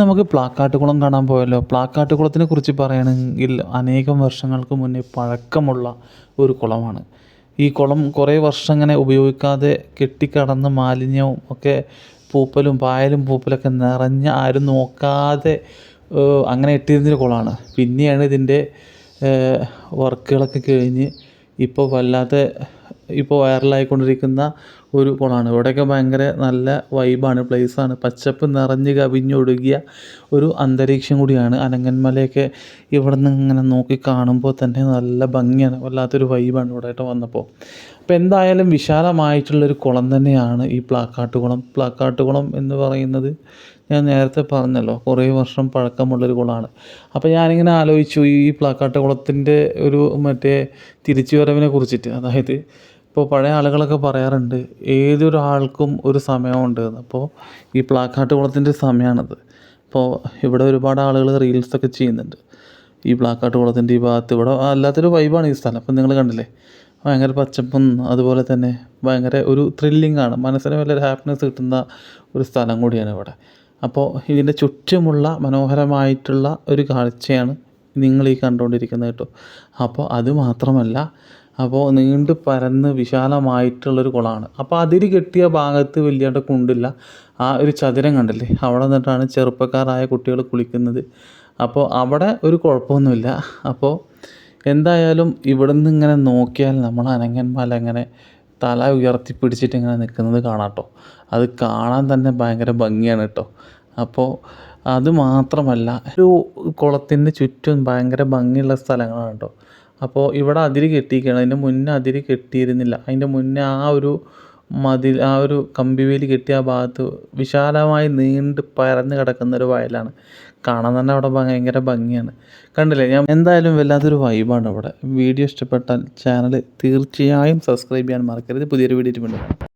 നമുക്ക് പ്ലാക്കാട്ടുകുളം കാണാൻ പോയല്ലോ. പ്ലാക്കാട്ടുകുളത്തിനെ കുറിച്ച് പറയുകയാണെങ്കിൽ അനേകം വർഷങ്ങൾക്ക് മുന്നേ പഴക്കമുള്ള ഒരു കുളമാണ്. ഈ കുളം കുറേ വർഷം ഇങ്ങനെ ഉപയോഗിക്കാതെ കെട്ടിക്കിടന്ന് മാലിന്യവും ഒക്കെ പൂപ്പലും പായലും പൂപ്പലൊക്കെ നിറഞ്ഞ് ആരും നോക്കാതെ അങ്ങനെ ഇട്ടിരുന്നൊരു കുളമാണ്. പിന്നെയാണ് ഇതിന്റെ വർക്കുകളൊക്കെ കഴിഞ്ഞ് ഇപ്പോൾ വല്ലാതെ ഇപ്പോൾ വൈറലായിക്കൊണ്ടിരിക്കുന്ന ഒരു കുളമാണ് ഇവിടെയൊക്കെ ഭയങ്കര നല്ല വൈബാണ് പ്ലേസാണ് പച്ചപ്പ് നിറഞ്ഞ് കവിഞ്ഞൊഴുകിയ ഒരു അന്തരീക്ഷം കൂടിയാണ്. അനങ്ങന്മലയൊക്കെ ഇവിടെ നിന്ന് ഇങ്ങനെ നോക്കി കാണുമ്പോൾ തന്നെ നല്ല ഭംഗിയാണ്. വല്ലാത്തൊരു വൈബാണ് ഇവിടെയായിട്ട് വന്നപ്പോൾ. അപ്പോൾ എന്തായാലും വിശാലമായിട്ടുള്ളൊരു കുളം തന്നെയാണ് ഈ പ്ലാക്കാട്ടുകുളം പ്ലാക്കാട്ടുകുളം എന്ന് പറയുന്നത് ഞാൻ നേരത്തെ പറഞ്ഞല്ലോ കുറേ വർഷം പഴക്കമുള്ളൊരു കുളമാണ്. അപ്പോൾ ഞാനിങ്ങനെ ആലോചിച്ചു ഈ പ്ലാക്കാട്ടുകുളത്തിന്റെ ഒരു മറ്റേ തിരിച്ചുവരവിനെ കുറിച്ചിട്ട്. അതായത് ഇപ്പോൾ പഴയ ആളുകളൊക്കെ പറയാറുണ്ട് ഏതൊരാൾക്കും ഒരു സമയമുണ്ട് എന്ന്. അപ്പോൾ ഈ പ്ലാക്കാട്ട് കുളത്തിന്റെ സമയമാണത് അപ്പോൾ ഇവിടെ ഒരുപാട് ആളുകൾ റീൽസൊക്കെ ചെയ്യുന്നുണ്ട്. ഈ പ്ലാക്കാട്ട് കുളത്തിന്റെ ഈ ഭാഗത്ത് ഇവിടെ അല്ലാത്തൊരു വൈബാണ് ഈ സ്ഥലം. അപ്പം നിങ്ങൾ കണ്ടില്ലേ? ഭയങ്കര പച്ചപ്പും അതുപോലെ തന്നെ ഭയങ്കര ഒരു ത്രില്ലിംഗ് ആണ്. മനസ്സിന് വലിയൊരു ഹാപ്പിനെസ് കിട്ടുന്ന ഒരു സ്ഥലം കൂടിയാണ് ഇവിടെ. അപ്പോൾ ഇതിന്റെ ചുറ്റുമുള്ള മനോഹരമായിട്ടുള്ള ഒരു കാഴ്ചയാണ് നിങ്ങൾ ഈ കണ്ടുകൊണ്ടിരിക്കുന്നത് കേട്ടോ. അപ്പോൾ അത് മാത്രമല്ല അപ്പോൾ നീണ്ട് പരന്ന് വിശാലമായിട്ടുള്ളൊരു കുളമാണ്. അപ്പോൾ അതിര് കെട്ടിയ ഭാഗത്ത് വലിയ കുണ്ടില്ല. ആ ഒരു ചതുരം കണ്ടില്ലേ? അവിടെ നിന്നിട്ടാണ് ചെറുപ്പക്കാരായ കുട്ടികൾ കുളിക്കുന്നത്. അപ്പോൾ അവിടെ ഒരു കുഴപ്പമൊന്നുമില്ല. അപ്പോൾ എന്തായാലും ഇവിടെ നിന്ന് ഇങ്ങനെ നോക്കിയാൽ നമ്മൾ അനങ്ങന്മാല ഇങ്ങനെ തല ഉയർത്തി പിടിച്ചിട്ട് ഇങ്ങനെ നിൽക്കുന്നത് കാണാം കേട്ടോ. അത് കാണാൻ തന്നെ ഭയങ്കര ഭംഗിയാണ് കേട്ടോ. അപ്പോൾ അത് മാത്രമല്ല ഒരു കുളത്തിന്റെ ചുറ്റും ഭയങ്കര ഭംഗിയുള്ള സ്ഥലങ്ങളാണ് കേട്ടോ. അപ്പോൾ ഇവിടെ അതിര് കെട്ടിയിരിക്കുകയാണ്. അതിന്റെ മുന്നേ അതിര് കെട്ടിയിരുന്നില്ല. അതിന്റെ മുന്നേ ആ ഒരു മതിൽ ആ ഒരു കമ്പിവേലി കെട്ടിയ ആ ഭാഗത്ത് വിശാലമായി നീണ്ട് പരന്ന് കിടക്കുന്ന ഒരു വയലാണ്. കാണാൻ തന്നെ അവിടെ ഭയങ്കര ഭംഗിയാണ്. കണ്ടില്ലേ? ഞാൻ എന്തായാലും വല്ലാത്തൊരു വൈബാണ് അവിടെ വീഡിയോ ഇഷ്ടപ്പെട്ടാൽ ചാനൽ തീർച്ചയായും സബ്സ്ക്രൈബ് ചെയ്യാൻ മറക്കരുത്. പുതിയൊരു വീഡിയോ വീണ്ടും